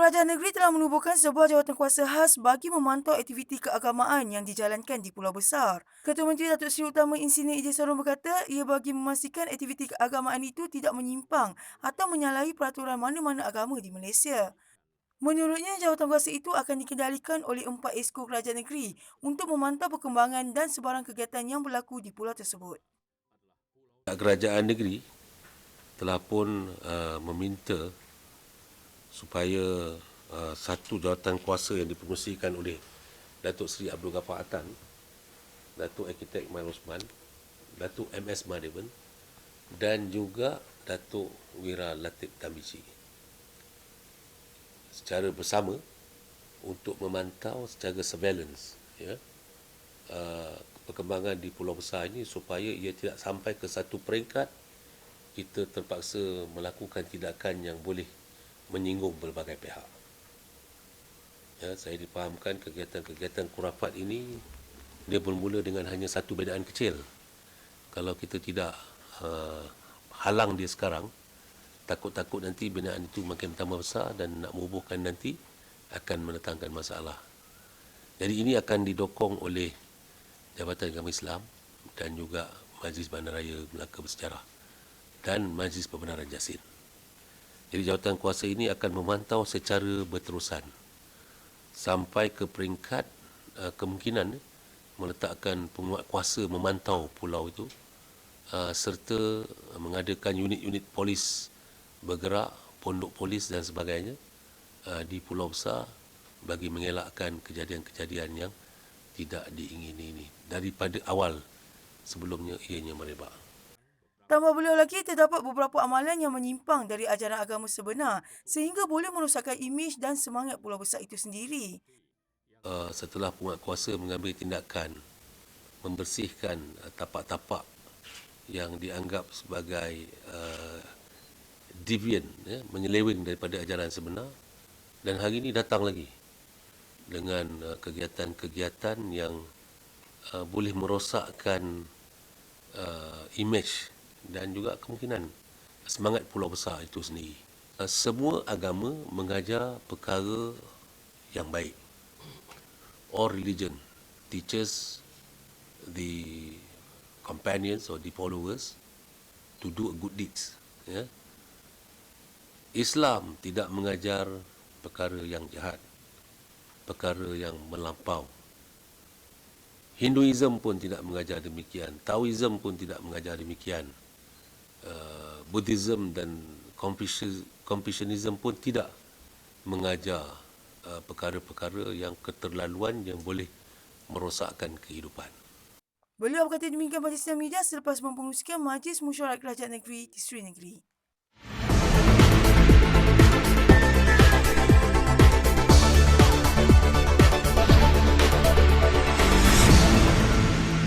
Kerajaan negeri telah menubuhkan sebuah jawatan kuasa khas bagi memantau aktiviti keagamaan yang dijalankan di Pulau Besar. Ketua Menteri Datuk Seri Utama Insinyur Ijaz Sarun berkata ia bagi memastikan aktiviti keagamaan itu tidak menyimpang atau menyalahi peraturan mana-mana agama di Malaysia. Menurutnya, jawatan kuasa itu akan dikendalikan oleh empat esko kerajaan negeri untuk memantau perkembangan dan sebarang kegiatan yang berlaku di pulau tersebut. Kerajaan negeri telah pun uh, meminta supaya uh, satu jawatan kuasa yang dipengusikan oleh Datuk Seri Abdul Ghaffar Atan, Datuk Arkitek Mal Osman, Datuk MS Madeven dan juga Datuk Wira Latif Tambici secara bersama untuk memantau secara surveillance ya, uh, perkembangan di Pulau Besar ini supaya ia tidak sampai ke satu peringkat kita terpaksa melakukan tindakan yang boleh menyinggung berbagai pihak. Ya, saya dipahamkan kegiatan-kegiatan kurafat ini dia bermula dengan hanya satu bedaan kecil. Kalau kita tidak uh, halang dia sekarang, takut-takut nanti binaan itu makin tambah besar dan nak merubuhkan nanti akan mendatangkan masalah. Jadi ini akan didokong oleh Jabatan Agama Islam dan juga Majlis Bandaraya Melaka Bersejarah dan Majlis Pembenaran Jasin. Jadi jawatan kuasa ini akan memantau secara berterusan sampai ke peringkat uh, kemungkinan meletakkan penguat kuasa memantau pulau itu uh, serta mengadakan unit-unit polis bergerak, pondok polis dan sebagainya uh, di pulau besar bagi mengelakkan kejadian-kejadian yang tidak diingini ini daripada awal sebelumnya ianya merebak. Tambah beliau lagi, terdapat beberapa amalan yang menyimpang dari ajaran agama sebenar sehingga boleh merosakkan imej dan semangat Pulau Besar itu sendiri. Uh, setelah penguat kuasa mengambil tindakan membersihkan uh, tapak-tapak yang dianggap sebagai uh, deviant, ya, menyeleweng daripada ajaran sebenar dan hari ini datang lagi dengan uh, kegiatan-kegiatan yang uh, boleh merosakkan uh, imej dan juga kemungkinan semangat pulau besar itu sendiri. Uh, semua agama mengajar perkara yang baik. All religion teaches the companions or the followers to do good deeds. Ya. Islam tidak mengajar perkara yang jahat, perkara yang melampau. Hinduism pun tidak mengajar demikian, Taoism pun tidak mengajar demikian. Uh, Buddhism dan Confucianism pun tidak mengajar uh, perkara-perkara yang keterlaluan yang boleh merosakkan kehidupan. Beliau berkata demikian pada sidang media selepas mempengusikan Majlis Mesyuarat Kerajaan Negeri di Sri Negeri.